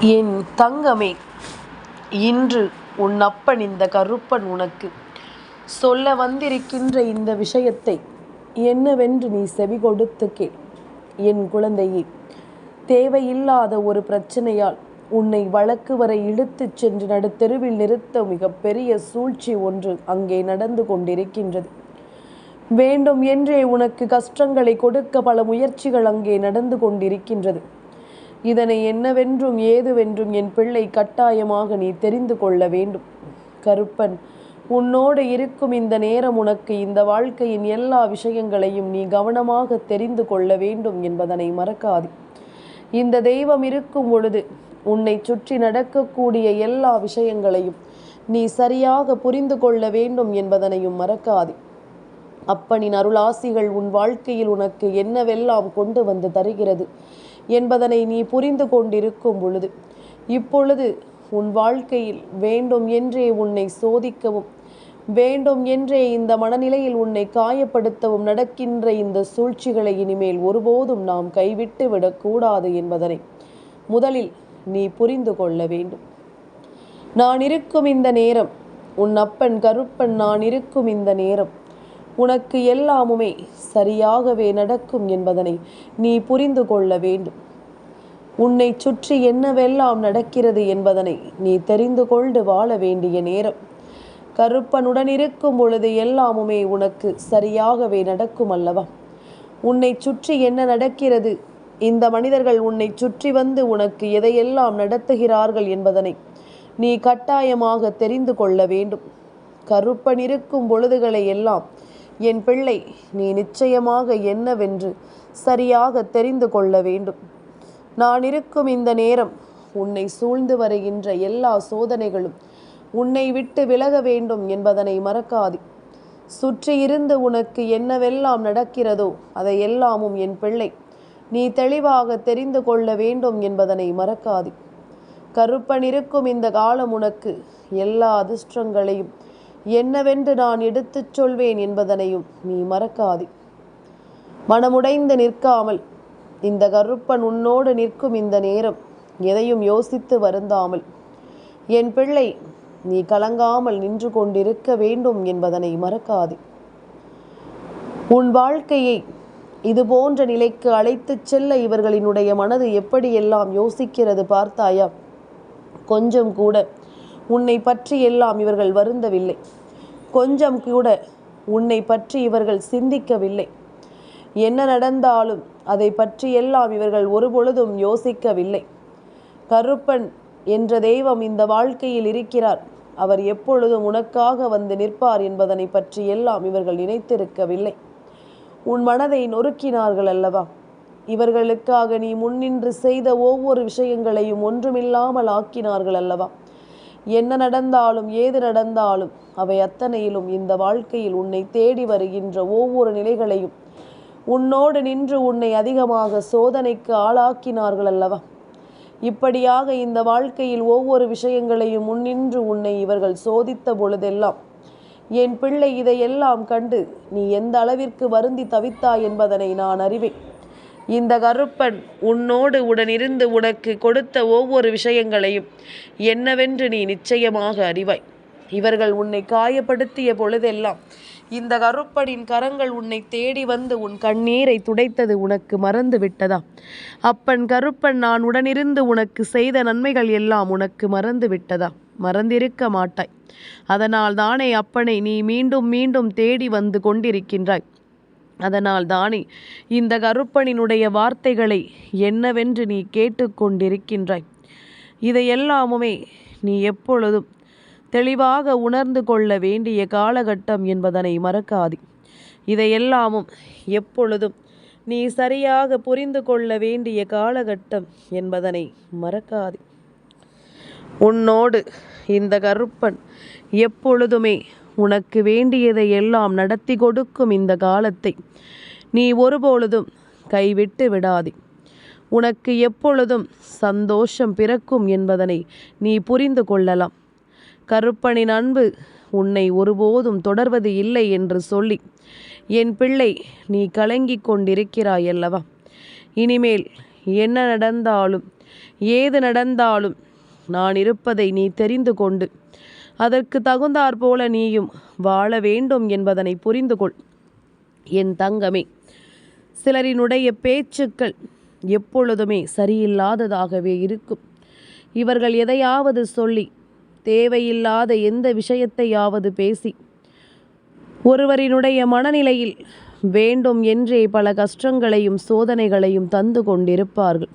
என் தங்கமே இன்று உன் அப்பன் இந்த கருப்பன் உனக்கு. சொல்ல வந்திருக்கின்ற இந்த விஷயத்தை என்னவென்று நீ செவி கொடுத்து கேள் என் குழந்தையே. தேவையில்லாத ஒரு பிரச்சனையால் உன்னை வழக்கு வரை இழுத்துச் சென்று நடுத்தெருவில் நிறுத்த மிகப்பெரிய சூழ்ச்சி ஒன்று அங்கே நடந்து கொண்டிருக்கின்றது. வேண்டும் என்றே உனக்கு கஷ்டங்களை கொடுக்க பல முயற்சிகள் அங்கே நடந்து கொண்டிருக்கின்றது. இதனை என்னவென்றும் ஏதுவென்றும் என் பிள்ளை கட்டாயமாக நீ தெரிந்து கொள்ள வேண்டும். கருப்பன் உன்னோடு இருக்கும் இந்த நேரம் உனக்கு இந்த வாழ்க்கையின் எல்லா விஷயங்களையும் நீ கவனமாக தெரிந்து கொள்ள வேண்டும் என்பதனை மறக்காது. இந்த தெய்வம் இருக்கும் பொழுது உன்னை சுற்றி நடக்கக்கூடிய எல்லா விஷயங்களையும் நீ சரியாக புரிந்து கொள்ள வேண்டும் என்பதனையும் மறக்காது. அப்பனின் அருளாசிகள் உன் வாழ்க்கையில் உனக்கு என்னவெல்லாம் கொண்டு வந்து தருகிறது? என்பதனை நீ புரிந்து கொண்டிருக்கும் பொழுது இப்பொழுது உன் வாழ்க்கையில் வேண்டும் என்றே உன்னை சோதிக்கவும் வேண்டும் என்றே இந்த மனநிலையில் உன்னை காயப்படுத்தவும் நடக்கின்ற இந்த சூழ்ச்சிகளை இனிமேல் ஒருபோதும் நாம் கைவிட்டு விடக்கூடாது என்பதனை முதலில் நீ புரிந்து கொள்ள வேண்டும். நான் இருக்கும் இந்த நேரம் உன் அப்பன் கருப்பன் நான் இருக்கும் இந்த நேரம் உனக்கு எல்லாமுமே சரியாகவே நடக்கும் என்பதனை நீ புரிந்து கொள்ள வேண்டும். உன்னை சுற்றி என்னவெல்லாம் நடக்கிறது என்பதனை நீ தெரிந்து கொண்டு வாழ வேண்டிய நேரம். கருப்பனுடன் இருக்கும் பொழுது எல்லாமுமே உனக்கு சரியாகவே நடக்கும் அல்லவா? உன்னை சுற்றி என்ன நடக்கிறது? இந்த மனிதர்கள் உன்னை சுற்றி வந்து உனக்கு எதையெல்லாம் நடத்துகிறார்கள் என்பதனை நீ கட்டாயமாக தெரிந்து கொள்ள வேண்டும். கருப்பன் இருக்கும் பொழுதுகளை எல்லாம் என் பிள்ளை நீ நிச்சயமாக என்னவென்று சரியாக தெரிந்து கொள்ள வேண்டும். நான் இருக்கும் இந்த நேரம் உன்னை சூழ்ந்து வருகின்ற எல்லா சோதனைகளும் உன்னை விட்டு விலக வேண்டும் என்பதனை மறக்காது. சுற்றி இருந்து உனக்கு என்னவெல்லாம் நடக்கிறதோ அதை எல்லாமும் என் பிள்ளை நீ தெளிவாக தெரிந்து கொள்ள வேண்டும் என்பதனை மறக்காது. கருப்பன் இருக்கும் இந்த காலம் உனக்கு எல்லா அதிர்ஷ்டங்களையும் என்னவென்று நான் எடுத்துச் சொல்வேன் என்பதனையும் நீ மறக்காதே. மனமுடைந்து நிற்காமல் இந்த கருப்பன் உன்னோடு நிற்கும் இந்த நேரம் எதையும் யோசித்து வருந்தாமல் என் பிள்ளை நீ கலங்காமல் நின்று கொண்டிருக்க வேண்டும் என்பதனை மறக்காதே. உன் வாழ்க்கையை இது போன்ற நிலைக்கு அழைத்துச் செல்ல இவர்களினுடைய மனது எப்படியெல்லாம் யோசிக்கிறது பார்த்தாயா? கொஞ்சம் கூட உன்னை பற்றி எல்லாம் இவர்கள் வருந்தவில்லை. கொஞ்சம் கூட உன்னை பற்றி இவர்கள் சிந்திக்கவில்லை. என்ன நடந்தாலும் அதை பற்றி எல்லாம் இவர்கள் ஒருபொழுதும் யோசிக்கவில்லை. கருப்பன் என்ற தெய்வம் இந்த வாழ்க்கையில் இருக்கிறார். அவர் எப்பொழுதும் உனக்காக வந்து நிற்பார் என்பதனை பற்றி எல்லாம் இவர்கள் நினைத்திருக்கவில்லை. உன் மனதை நொறுக்கினார்கள் அல்லவா? இவர்களுக்காக நீ முன்னின்று செய்த ஒவ்வொரு விஷயங்களையும் ஒன்றுமில்லாமல் ஆக்கினார்கள் அல்லவா? என்ன நடந்தாலும் ஏது நடந்தாலும் அவை அத்தனையிலும் இந்த வாழ்க்கையில் உன்னை தேடி வருகின்ற ஒவ்வொரு நிலைகளையும் உன்னோடு நின்று உன்னை அதிகமாக சோதனைக்கு ஆளாக்கினார்கள் அல்லவா? இப்படியாக இந்த வாழ்க்கையில் ஒவ்வொரு விஷயங்களையும் முன்னின்று உன்னை இவர்கள் சோதித்த பொழுதெல்லாம் என் பிள்ளை இதையெல்லாம் கண்டு நீ எந்த அளவிற்கு வருந்தி தவித்தாய் என்பதனை நான் அறிவேன். இந்த கருப்பன் உன்னோடு உடனிருந்து உனக்கு கொடுத்த ஒவ்வொரு விஷயங்களையும் என்னவென்று நீ நிச்சயமாக அறிவாய். இவர்கள் உன்னை காயப்படுத்திய பொழுதெல்லாம் இந்த கருப்பனின் கரங்கள் உன்னை தேடி வந்து உன் கண்ணீரை துடைத்தது உனக்கு மறந்து விட்டதா? அப்பன் கருப்பன் நான் உடனிருந்து உனக்கு செய்த நன்மைகள் எல்லாம் உனக்கு மறந்து விட்டதா? மறந்திருக்க மாட்டாய். அதனால் தானே அப்பனை நீ மீண்டும் மீண்டும் தேடி வந்து கொண்டிருக்கின்றாய். அதனால் தானே இந்த கருப்பனினுடைய வார்த்தைகளை என்னவென்று நீ கேட்டுக்கொண்டிருக்கின்றாய். இதையெல்லாமுமே நீ எப்பொழுதும் தெளிவாக உணர்ந்து கொள்ள வேண்டிய காலகட்டம் என்பதனை மறக்காதே. இதையெல்லாமும் எப்பொழுதும் நீ சரியாக புரிந்து கொள்ள வேண்டிய காலகட்டம் என்பதனை மறக்காதே. உன்னோடு இந்த கருப்பன் எப்பொழுதுமே உனக்கு வேண்டியதை எல்லாம் நடத்தி கொடுக்கும் இந்த காலத்தை. நீ ஒருபொழுதும் கைவிட்டு விடாதே. உனக்கு எப்பொழுதும் சந்தோஷம் பிறக்கும் என்பதனை நீ புரிந்து கொள்ளலாம். கருப்பனின் அன்பு உன்னை ஒருபோதும் தொடர்வது இல்லை என்று சொல்லி என் பிள்ளை நீ கலங்கிக் கொண்டிருக்கிறாய் அல்லவா? இனிமேல் என்ன நடந்தாலும் ஏது நடந்தாலும் நான் இருப்பதை நீ தெரிந்து கொண்டு அதற்கு தகுந்தாற்போல நீயும் வாழ வேண்டும் என்பதனை புரிந்து கொள் என் தங்கமே சிலரினுடைய பேச்சுக்கள் எப்பொழுதுமே சரியில்லாததாகவே இருக்கும். இவர்கள் எதையாவது சொல்லி தேவையில்லாத எந்த விஷயத்தையாவது பேசி ஒருவரினுடைய மனநிலையில் வேண்டும் என்றே பல கஷ்டங்களையும் சோதனைகளையும் தந்து கொண்டிருப்பார்கள்.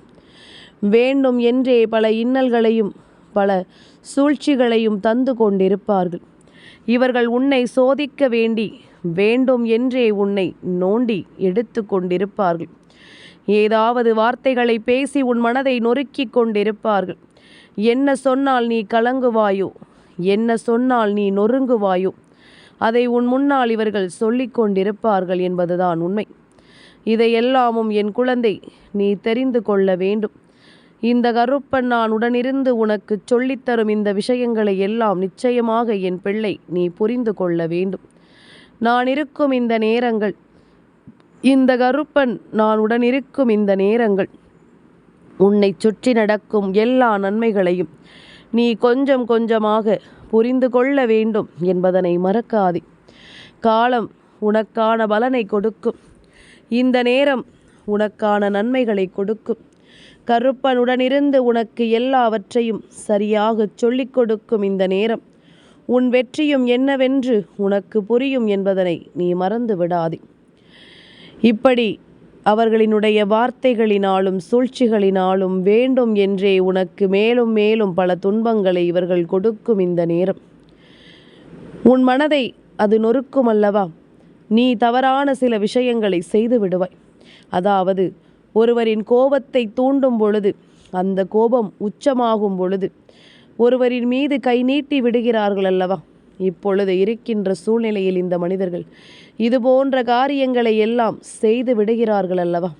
வேண்டும் என்றே பல இன்னல்களையும் பல சூழ்ச்சிகளையும் தந்து கொண்டிருப்பார்கள். இவர்கள் உன்னை சோதிக்க வேண்டி வேண்டும் என்றே உன்னை நோண்டி எடுத்து கொண்டிருப்பார்கள். ஏதாவது வார்த்தைகளை பேசி உன் மனதை நொறுக்கிக் கொண்டிருப்பார்கள். என்ன சொன்னால் நீ கலங்குவாயோ என்ன சொன்னால் நீ நொறுங்குவாயோ அதை உன் முன்னால் இவர்கள் சொல்லிக் கொண்டிருப்பார்கள் என்பதுதான் உண்மை. இதையெல்லாமும் என் குழந்தை நீ தெரிந்து கொள்ள வேண்டும். இந்த கருப்பன் நான் உடனிருந்து உனக்கு சொல்லித்தரும் இந்த விஷயங்களை எல்லாம் நிச்சயமாக என் பிள்ளை நீ புரிந்து கொள்ள வேண்டும். நான் இருக்கும் இந்த நேரங்கள் இந்த கருப்பன் நான் உடனிருக்கும் இந்த நேரங்கள் உன்னை சுற்றி நடக்கும் எல்லா நன்மைகளையும் நீ கொஞ்சம் கொஞ்சமாக புரிந்து கொள்ள வேண்டும் என்பதனை மறக்காதே. காலம் உனக்கான பலனை கொடுக்கும். இந்த நேரம் உனக்கான நன்மைகளை கொடுக்கும். கருப்பனுடனிருந்து உனக்கு எல்லாவற்றையும் சரியாக சொல்லிக் கொடுக்கும் இந்த நேரம். உன் வெற்றியும் என்னவென்று உனக்கு புரியும் என்பதனை நீ மறந்து விடாதே. இப்படி அவர்களினுடைய வார்த்தைகளினாலும் சூழ்ச்சிகளினாலும் வேண்டும் என்றே உனக்கு மேலும் மேலும் பல துன்பங்களை இவர்கள் கொடுக்கும் இந்த நேரம். உன் மனதை அது நொறுக்கும் அல்லவா? நீ தவறான சில விஷயங்களை செய்து விடுவாய். அதாவது ஒருவரின் கோபத்தை தூண்டும் பொழுது அந்த கோபம் உச்சமாகும் பொழுது ஒருவரின் மீது கை நீட்டி விடுகிறார்கள் அல்லவா? இப்பொழுது இருக்கின்ற சூழ்நிலையில் இந்த மனிதர்கள் இது போன்ற காரியங்களை எல்லாம் செய்து விடுகிறார்கள் அல்லவா?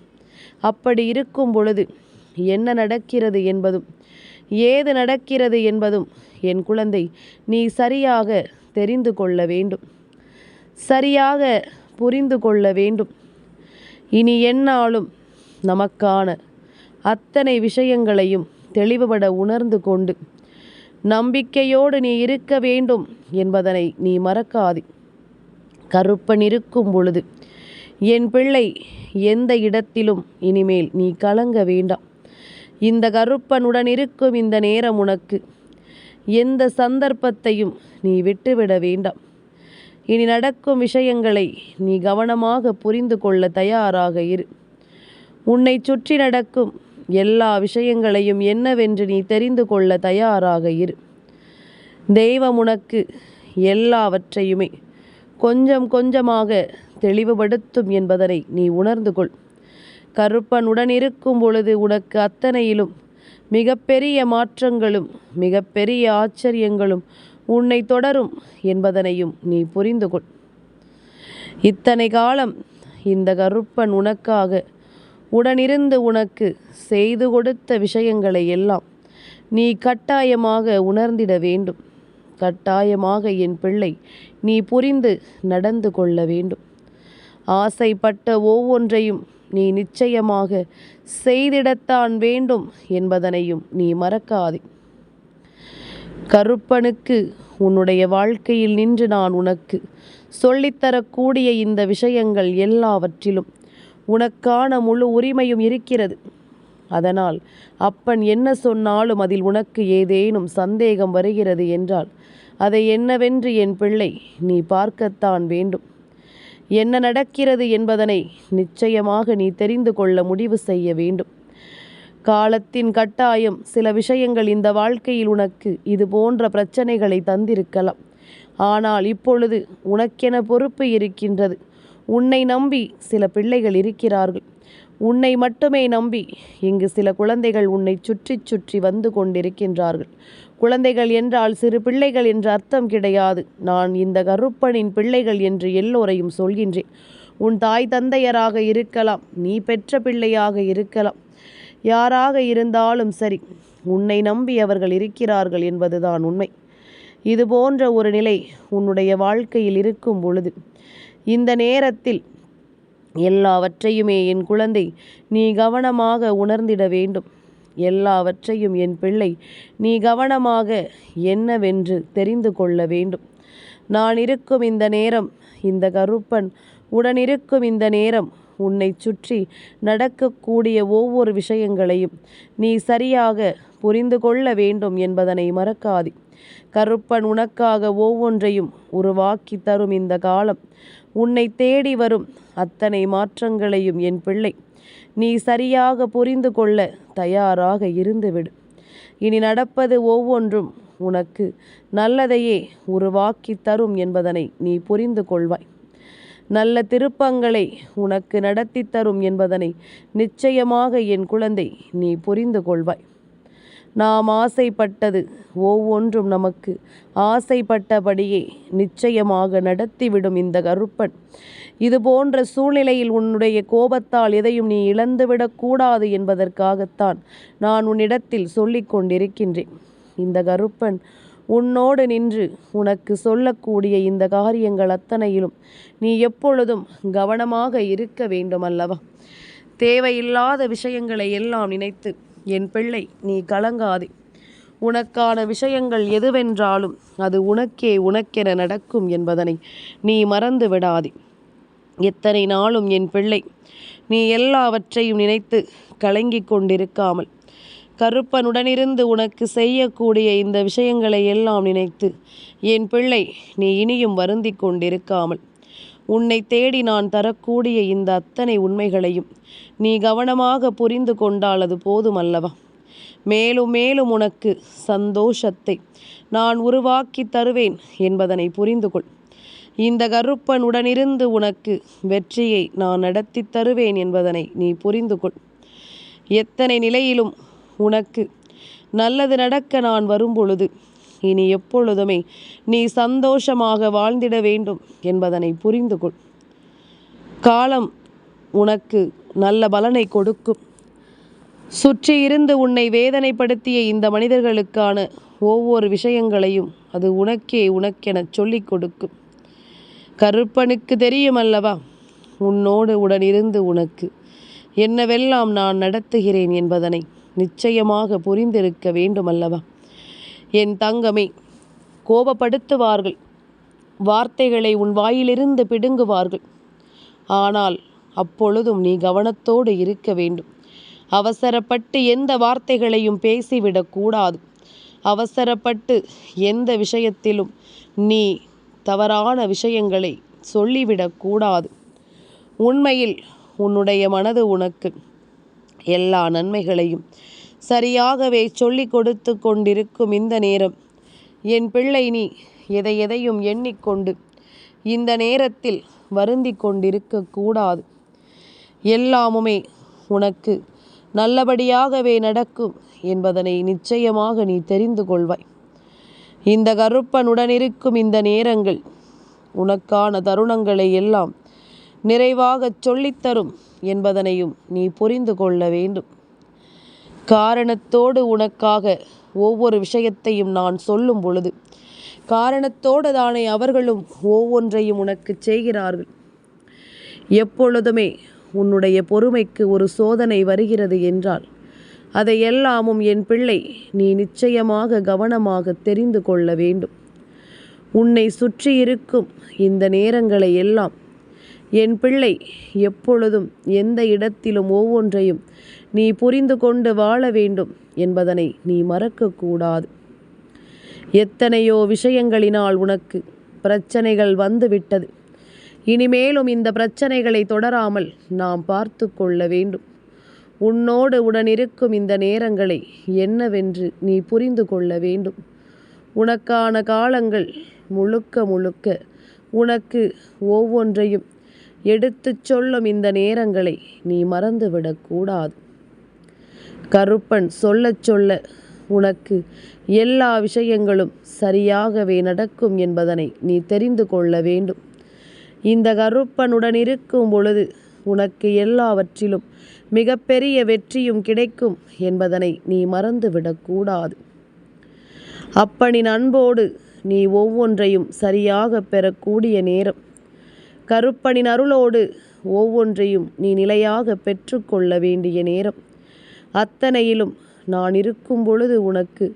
அப்படி இருக்கும் பொழுது என்ன நடக்கிறது என்பதும் ஏது நடக்கிறது என்பதும் என் குழந்தை நீ சரியாக தெரிந்து கொள்ள வேண்டும். சரியாக புரிந்து கொள்ள வேண்டும். இனி என்னாலும் நமக்கான அத்தனை விஷயங்களையும் தெளிவுபட உணர்ந்து கொண்டு நம்பிக்கையோடு நீ இருக்க வேண்டும் என்பதனை நீ மறக்காது. கருப்பன் இருக்கும் பொழுது என் பிள்ளை எந்த இடத்திலும் இனிமேல் நீ கலங்க வேண்டாம். இந்த கருப்பனுடன் இருக்கும் இந்த நேரம் உனக்கு எந்த சந்தர்ப்பத்தையும் நீ விட்டுவிட வேண்டாம். இனி நடக்கும் விஷயங்களை நீ கவனமாக புரிந்து கொள்ள தயாராக இரு. உன்னை சுற்றி நடக்கும் எல்லா விஷயங்களையும் என்னவென்று நீ தெரிந்து கொள்ள தயாராக இரு. தெய்வம் உனக்கு எல்லாவற்றையுமே கொஞ்சம் கொஞ்சமாக தெளிவுபடுத்தும் என்பதனை நீ உணர்ந்து கொள். கருப்பனுடன் இருக்கும் பொழுது உனக்கு அத்தனையிலும் மிகப்பெரிய மாற்றங்களும் மிகப்பெரிய ஆச்சரியங்களும் உன்னை தொடரும் என்பதனையும் நீ புரிந்து கொள். இத்தனை காலம் இந்த கருப்பன் உனக்காக உடனிருந்து உனக்கு செய்து கொடுத்த விஷயங்களை எல்லாம் நீ கட்டாயமாக உணர்ந்திட வேண்டும். கட்டாயமாக என் பிள்ளை நீ புரிந்து நடந்து கொள்ள வேண்டும். ஆசைப்பட்ட ஒவ்வொன்றையும் நீ நிச்சயமாக செய்திடத்தான் வேண்டும் என்பதனையும் நீ மறக்காதே. கருப்பனுக்கு உன்னுடைய வாழ்க்கையில் நின்று நான் உனக்கு சொல்லித்தரக்கூடிய இந்த விஷயங்கள் எல்லாவற்றிலும் உனக்கான முழு உரிமையும் இருக்கிறது. அதனால் அப்பன் என்ன சொன்னாலும் அதில் உனக்கு ஏதேனும் சந்தேகம் வருகிறது என்றால் அதை என்னவென்று என் பிள்ளை நீ பார்க்கத்தான் வேண்டும். என்ன நடக்கிறது என்பதனை நிச்சயமாக நீ தெரிந்து கொள்ள முடிவு செய்ய வேண்டும். காலத்தின் கட்டாயம் சில விஷயங்கள் இந்த வாழ்க்கையில் உனக்கு இது போன்ற பிரச்சனைகளை தந்திருக்கலாம். ஆனால் இப்பொழுது உனக்கென பொறுப்பு இருக்கின்றது. உன்னை நம்பி சில பிள்ளைகள் இருக்கிறார்கள். உன்னை மட்டுமே நம்பி இங்கு சில குழந்தைகள் உன்னை சுற்றி சுற்றி வந்து கொண்டிருக்கின்றார்கள். குழந்தைகள் என்றால் சிறு பிள்ளைகள் என்ற அர்த்தம் கிடையாது. நான் இந்த கருப்பனின் பிள்ளைகள் என்று எல்லோரையும் சொல்கின்றேன். உன் தாய் தந்தையராக இருக்கலாம் நீ பெற்ற பிள்ளையாக இருக்கலாம். யாராக இருந்தாலும் சரி உன்னை நம்பி அவர்கள் இருக்கிறார்கள் என்பதுதான் உண்மை. இது போன்ற ஒரு நிலை உன்னுடைய வாழ்க்கையில் இருக்கும் பொழுது இந்த நேரத்தில் எல்லாவற்றையுமே என் குழந்தை நீ கவனமாக உணர்ந்திட வேண்டும். எல்லாவற்றையும் என் பிள்ளை நீ கவனமாக என்னவென்று தெரிந்து கொள்ள வேண்டும். நான் இருக்கும் இந்த நேரம் இந்த கருப்பன் உடனிருக்கும் இந்த நேரம் உன்னை சுற்றி நடக்கக்கூடிய ஒவ்வொரு விஷயங்களையும் நீ சரியாக புரிந்து கொள்ள வேண்டும் என்பதனை மறக்காதே. கருப்பன் உனக்காக ஒவ்வொன்றையும் உருவாக்கி தரும் இந்த காலம் உன்னை தேடி வரும் அத்தனை மாற்றங்களையும் என் பிள்ளை. நீ சரியாக புரிந்து கொள்ள தயாராக இருந்துவிடு. இனி நடப்பது ஒவ்வொன்றும் உனக்கு நல்லதையே உருவாக்கி தரும் என்பதனை நீ புரிந்து கொள்வாய். நல்ல திருப்பங்களை உனக்கு நடத்தி தரும் என்பதனை நிச்சயமாக என் குழந்தை நீ புரிந்து கொள்வாய். நாம் ஆசைப்பட்டது ஒவ்வொன்றும் நமக்கு. ஆசைப்பட்டபடியே நிச்சயமாக நடத்திவிடும் இந்த கருப்பன். இது போன்ற சூழ்நிலையில் உன்னுடைய கோபத்தால் எதையும் நீ இழந்துவிடக்கூடாது என்பதற்காகத்தான் நான் உன்னிடத்தில் சொல்லிக் கொண்டிருக்கின்றேன். இந்த கருப்பன் உன்னோடு நின்று உனக்கு சொல்லக்கூடிய இந்த காரியங்கள் அத்தனையிலும் நீ எப்பொழுதும் கவனமாக இருக்க வேண்டும் அல்லவா தேவையில்லாத விஷயங்களை எல்லாம் நினைத்து என் பிள்ளை நீ கலங்காதே. உனக்கான விஷயங்கள் எதுவென்றாலும் அது உனக்கே உனக்கென நடக்கும் என்பதனை நீ மறந்து விடாதே. எத்தனை நாளும் என் பிள்ளை நீ எல்லாவற்றையும் நினைத்து கலங்கிக் கொண்டிருக்காமல் கருப்பனுடனிருந்து உனக்கு செய்யக்கூடிய இந்த விஷயங்களை எல்லாம் நினைத்து என் பிள்ளை நீ இனியும் வருந்தி கொண்டிருக்காமல். உன்னை தேடி நான் தரக்கூடிய இந்த அத்தனை உண்மைகளையும் நீ கவனமாக புரிந்து கொண்டால் அது போதுமல்லவா. மேலும் மேலும் உனக்கு சந்தோஷத்தை நான் உருவாக்கி தருவேன் என்பதனை புரிந்து கொள் இந்த கருப்பன் உடனிருந்து உனக்கு வெற்றியை நான் நடத்தி தருவேன் என்பதனை நீ புரிந்து கொள் எத்தனை நிலையிலும் உனக்கு நல்லது நடக்க நான் வரும்பொழுது இனி எப்பொழுதுமே நீ சந்தோஷமாக வாழ்ந்திட வேண்டும் என்பதனை புரிந்து கொள். காலம் உனக்கு நல்ல பலனை கொடுக்கும். சுற்றி இருந்து உன்னை வேதனைப்படுத்திய இந்த மனிதர்களுக்கான ஒவ்வொரு விஷயங்களையும் அது உனக்கே உனக்கென சொல்லிக் கொடுக்கும். கருப்பனுக்கு தெரியும் அல்லவா உன்னோடு உடனிருந்து உனக்கு என்னவெல்லாம் நான் நடத்துகிறேன் என்பதனை நிச்சயமாக புரிந்திருக்க வேண்டுமல்லவா? என் தங்கமே கோபப்படுத்துவார்கள். வார்த்தைகளை உன் வாயிலிருந்து பிடுங்குவார்கள். ஆனால் அப்பொழுதும் நீ கவனத்தோடு இருக்க வேண்டும். அவசரப்பட்டு எந்த வார்த்தைகளையும் பேசிவிடக்கூடாது அவசரப்பட்டு எந்த விஷயத்திலும் நீ தவறான விஷயங்களை சொல்லிவிடக்கூடாது உண்மையில் உன்னுடைய மனது உனக்கு எல்லா நன்மைகளையும் சரியாகவே சொல்லிக் கொடுத்து கொண்டிருக்கும் இந்த நேரம். என் பிள்ளை நீ எதை எதையும் எண்ணிக்கொண்டு இந்த நேரத்தில் வருந்தி கொண்டிருக்க கூடாது. எல்லாமுமே உனக்கு நல்லபடியாகவே நடக்கும் என்பதனை நிச்சயமாக நீ தெரிந்து கொள்வாய். இந்த கருப்பனுடன் இருக்கும் இந்த நேரங்கள் உனக்கான தருணங்களை எல்லாம் நிறைவாகச் சொல்லித்தரும் என்பதனையும் நீ புரிந்து கொள்ள வேண்டும். காரணத்தோடு உனக்காக ஒவ்வொரு விஷயத்தையும் நான் சொல்லும் பொழுது காரணத்தோடு தானே அவர்களும் ஒவ்வொன்றையும் உனக்கு செய்கிறார்கள். எப்பொழுதுமே உன்னுடைய பொறுமைக்கு ஒரு சோதனை வருகிறது என்றால் அதை எல்லாமும் என் பிள்ளை நீ நிச்சயமாக கவனமாக தெரிந்து கொள்ள வேண்டும். உன்னை சுற்றி இருக்கும் இந்த நேரங்களை எல்லாம் என் பிள்ளை எப்பொழுதும் எந்த இடத்திலும் ஒவ்வொன்றையும் நீ புரிந்து கொண்டு வாழ வேண்டும் என்பதனை நீ மறக்கக்கூடாது. எத்தனையோ விஷயங்களினால் உனக்கு பிரச்சனைகள் வந்துவிட்டது. இனிமேலும் இந்த பிரச்சனைகளை தொடராமல் நாம் பார்த்து கொள்ள வேண்டும். உன்னோடு உடனிருக்கும் இந்த நேரங்களை என்னவென்று நீ புரிந்து கொள்ள வேண்டும். உனக்கான காலங்கள் முழுக்க முழுக்க உனக்கு ஒவ்வொன்றையும் எடுத்துச் சொல்லும் இந்த நேரங்களை நீ மறந்துவிடக்கூடாது கருப்பன் சொல்லச் சொல்ல உனக்கு எல்லா விஷயங்களும் சரியாகவே நடக்கும் என்பதனை நீ தெரிந்து கொள்ள வேண்டும். இந்த கருப்பனுடன் இருக்கும் பொழுது உனக்கு எல்லாவற்றிலும் மிகப்பெரிய வெற்றியும் கிடைக்கும் என்பதனை நீ மறந்துவிடக்கூடாது அப்பனின் அன்போடு நீ ஒவ்வொன்றையும் சரியாக பெறக்கூடிய நேரம் கருப்பனின் அருளோடு ஒவ்வொன்றையும் நீ நிலையாக பெற்றுக்கொள்ள வேண்டிய நேரம். அத்தனையிலும் நான் இருக்கும் பொழுது உனக்கு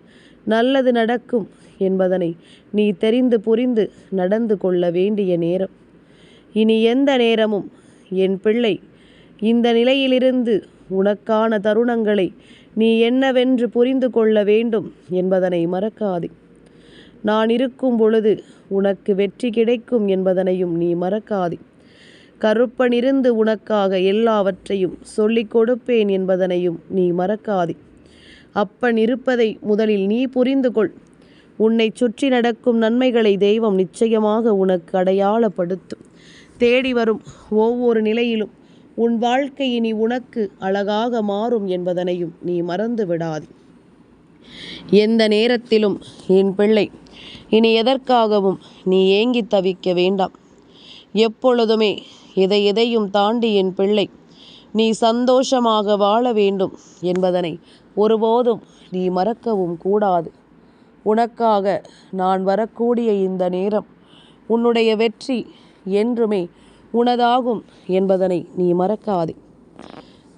நல்லது நடக்கும் என்பதனை நீ தெரிந்து புரிந்து நடந்து கொள்ள வேண்டிய நேரம். இனி எந்த நேரமும் என் பிள்ளை இந்த நிலையிலிருந்து உனக்கான தருணங்களை நீ என்னவென்று புரிந்து கொள்ள வேண்டும் என்பதனை மறக்காதே. நான் இருக்கும் பொழுது உனக்கு வெற்றி கிடைக்கும் என்பதனையும் நீ மறக்காதே. கருப்பனிருந்து உனக்காக எல்லாவற்றையும் சொல்லிக் கொடுப்பேன் என்பதனையும் நீ மறக்காதே. அப்பன் இருப்பதை முதலில் நீ புரிந்து கொள். உன்னை சுற்றி நடக்கும் நன்மைகளை தெய்வம் நிச்சயமாக உனக்கு அடையாளப்படுத்தும் தேடி வரும் ஒவ்வொரு நிலையிலும் உன் வாழ்க்கை இனி உனக்கு அழகாக மாறும் என்பதனையும் நீ மறந்து விடாதே எந்த நேரத்திலும் என் பிள்ளை இனி எதற்காகவும் நீ ஏங்கி தவிக்க வேண்டாம். எப்பொழுதுமே எதை எதையும் தாண்டி என் பிள்ளை நீ சந்தோஷமாக வாழ வேண்டும் என்பதனை ஒருபோதும் நீ மறக்கவும் கூடாது. உனக்காக நான் வரக்கூடிய இந்த நேரம் உன்னுடைய வெற்றி என்றுமே உனதாகும் என்பதனை நீ மறக்காதே.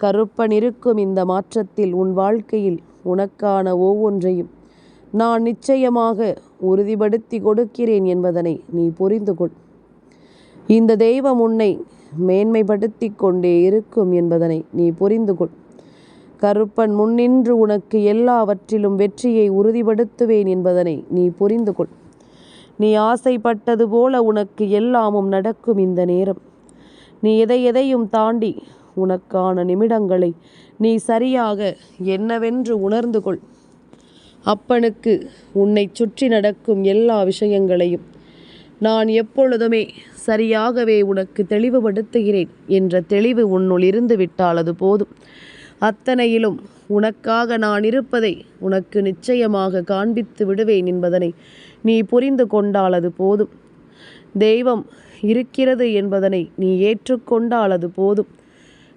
கருப்பன் இருக்கும் இந்த மாற்றத்தில் உன் வாழ்க்கையில் உனக்கான ஒவ்வொன்றையும் நான் நிச்சயமாக உறுதிப்படுத்தி கொடுக்கிறேன் என்பதனை நீ புரிந்து கொள். இந்த தெய்வம் உன்னை மேன்மைப்படுத்தி கொண்டே இருக்கும் என்பதனை நீ புரிந்து கொள். கருப்பன் முன்னின்று உனக்கு எல்லாவற்றிலும் வெற்றியை உறுதிப்படுத்துவேன் என்பதனை நீ புரிந்து கொள். நீ ஆசைப்பட்டது போல உனக்கு எல்லாமும் நடக்கும் இந்த நேரம். நீ எதை எதையும் தாண்டி உனக்கான நிமிடங்களை நீ சரியாக என்னவென்று உணர்ந்து கொள். அப்பனுக்கு உன்னை சுற்றி நடக்கும் எல்லா விஷயங்களையும் நான் எப்பொழுதுமே சரியாகவே உனக்கு தெளிவுபடுத்துகிறேன் என்ற தெளிவு உன்னுள் இருந்து விட்டால் அது போதும். அத்தனையிலும் உனக்காக நான் இருப்பதை உனக்கு நிச்சயமாக காண்பித்து விடுவேன் என்பதனை நீ புரிந்து கொண்டால் அது போதும். தெய்வம் இருக்கிறது என்பதனை நீ ஏற்றுக்கொண்டால் அது போதும்.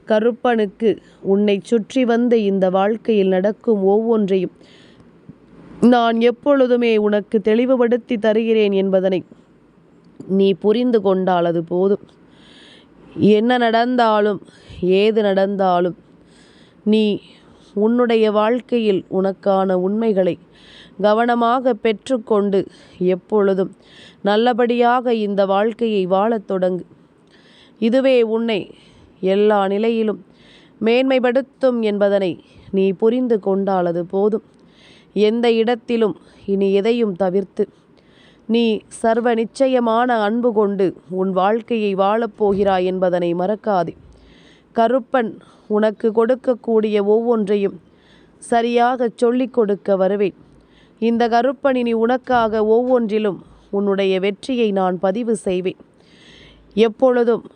கருப்பனுக்கு உன்னை சுற்றி வந்த இந்த வாழ்க்கையில் நடக்கும் ஒவ்வொன்றையும் நான் எப்பொழுதுமே உனக்கு தெளிவுபடுத்தி தருகிறேன் என்பதனை நீ புரிந்து கொண்டால் அது போதும். என்ன நடந்தாலும் ஏது நடந்தாலும் நீ உன்னுடைய வாழ்க்கையில் உனக்கான உண்மைகளை கவனமாக பெற்றுக்கொண்டு எப்பொழுதும் நல்லபடியாக இந்த வாழ்க்கையை வாழத் தொடங்கு. இதுவே உன்னை எல்லா நிலையிலும் மேன்மைப்படுத்தும் என்பதனை நீ புரிந்து கொண்டாலது போதும். எந்த இடத்திலும் இனி எதையும் தவிர்த்து. நீ சர்வ நிச்சயமான அன்பு கொண்டு உன் வாழ்க்கையை வாழப்போகிறாய் என்பதனை மறக்காதே. கருப்பன் உனக்கு கொடுக்கக்கூடிய ஒவ்வொன்றையும் சரியாக சொல்லிக் கொடுக்க வருவேன். இந்த கருப்பன் இனி உனக்காக ஒவ்வொன்றிலும் உன்னுடைய வெற்றியை நான் பதிவு செய்வேன். எப்பொழுதும்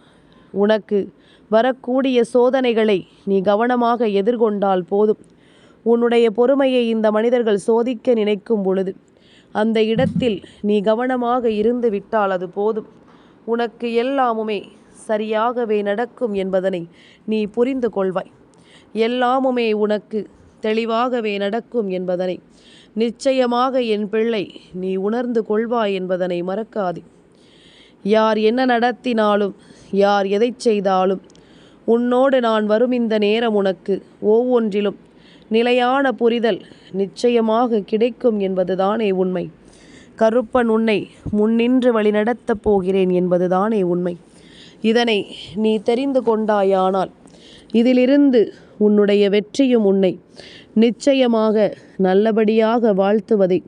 உனக்கு வரக்கூடிய சோதனைகளை நீ கவனமாக எதிர்கொண்டால் போதும். உன்னுடைய பொறுமையை இந்த மனிதர்கள் சோதிக்க நினைக்கும் பொழுது அந்த இடத்தில் நீ கவனமாக இருந்து விட்டால் அது போதும். உனக்கு எல்லாமுமே சரியாகவே நடக்கும் என்பதனை நீ புரிந்து கொள்வாய். எல்லாமுமே உனக்கு தெளிவாகவே நடக்கும் என்பதனை நிச்சயமாக என் பிள்ளை நீ உணர்ந்து கொள்வாய் என்பதனை மறக்காதே. யார் என்ன நடத்தினாலும் யார் எதை செய்தாலும் உன்னோடு நான் வரும் இந்த நேரம் உனக்கு ஒவ்வொன்றிலும் நிலையான புரிதல் நிச்சயமாக கிடைக்கும் என்பதுதானே உண்மை. கருப்பன் உன்னை முன்னின்று வழிநடத்தப் போகிறேன் என்பதுதானே உண்மை. இதனை நீ தெரிந்து கொண்டாயானால் இதிலிருந்து உன்னுடைய வெற்றியும் உன்னை நிச்சயமாக நல்லபடியாக வாழ்த்துவதை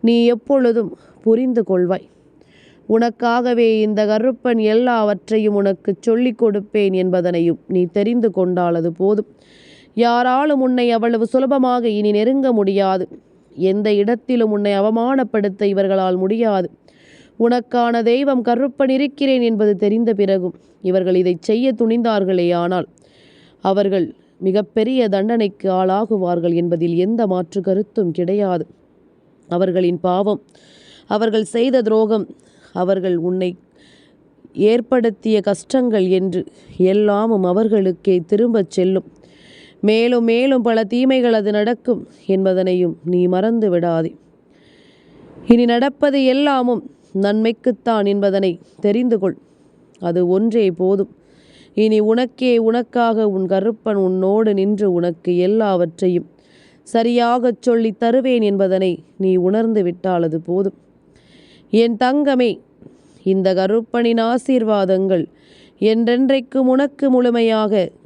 நீ எப்பொழுதும் புரிந்து கொள்வாய். உனக்காகவே இந்த கருப்பன் எல்லாவற்றையும் உனக்கு சொல்லிக் கொடுப்பேன் என்பதனையும் நீ தெரிந்து கொண்டாலது போதும். யாராலும் உன்னை அவ்வளவு சுலபமாக இனி நெருங்க முடியாது. எந்த இடத்திலும் உன்னை அவமானப்படுத்த இவர்களால் முடியாது. உனக்கான தெய்வம் கருப்பன் இருக்கிறேன் என்பது தெரிந்த பிறகும் இவர்கள் இதை செய்ய துணிந்தார்களே ஆனால் அவர்கள் மிகப்பெரிய தண்டனைக்கு ஆளாகுவார்கள் என்பதில் எந்த மாற்று கருத்தும் கிடையாது. அவர்களின் பாவம் அவர்கள் செய்த துரோகம் அவர்கள் உன்னை ஏற்படுத்திய கஷ்டங்கள் என்று எல்லாமும் அவர்களுக்கே திரும்பச் செல்லும். மேலும் மேலும் பல தீமைகள் அது நடக்கும் என்பதனையும் நீ மறந்து விடாதே. இனி நடப்பது எல்லாமும் நன்மைக்குத்தான் என்பதனை தெரிந்து கொள். அது ஒன்றே போதும். இனி உனக்கே உனக்காக உன் கருப்பன் உன்னோடு நின்று உனக்கு எல்லாவற்றையும் சரியாகச் சொல்லித் தருவேன் என்பதனை நீ உணர்ந்து விட்டால் அது போதும். என் தங்கமே இந்த கருப்பனின் ஆசீர்வாதங்கள் என்றென்றைக்கும் உனக்கு முழுமையாக